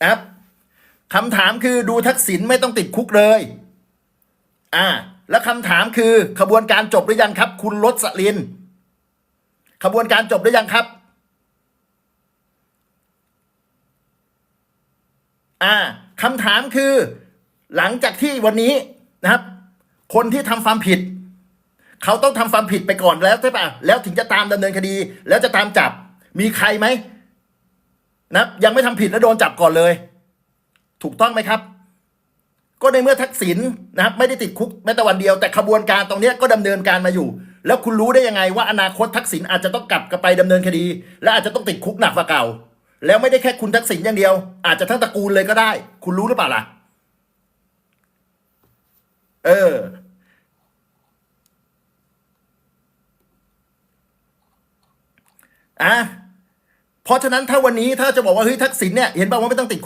นะครับคำถามคือดูทักษิณไม่ต้องติดคุกเลย อ่า แล้วคำถามคือขบวนการจบหรือยังครับ คุณรสลิน ขบวนการจบหรือยังครับ อ่าคำถามคือ หลังจากที่วันนี้นะครับ คนที่ทำความผิด เขาต้องทำความผิดไปก่อนแล้วใช่ปะแล้วถึงจะตามดำเนินคดี แล้วจะตามจับมีใครไหม นะยังไม่ทำผิดแล้วโดนจับก่อนเลย ถูกต้องไหมครับ ก็ในเมื่อทักษิณนะครับ ไม่ได้ติดคุกแม้แต่วันเดียวแต่ขบวนการตรงนี้ก็ดำเนินการมาอยู่ แล้วคุณรู้ได้ยังไงว่าอนาคตทักษิณอาจจะต้องกลับกลับไปดำเนินคดี และอาจจะต้องติดคุกหนักกว่าเก่า แล้วไม่ได้แค่คุณทักษิณอย่างเดียว อาจจะทั้งตระกูลเลยก็ได้ คุณรู้หรือเปล่าล่ะ เอออะ เพราะฉะนั้นถ้าวันนี้ถ้าจะบอกว่าเฮ้ยทักษิณเนี่ยเห็นป่าวว่าไม่ต้องติด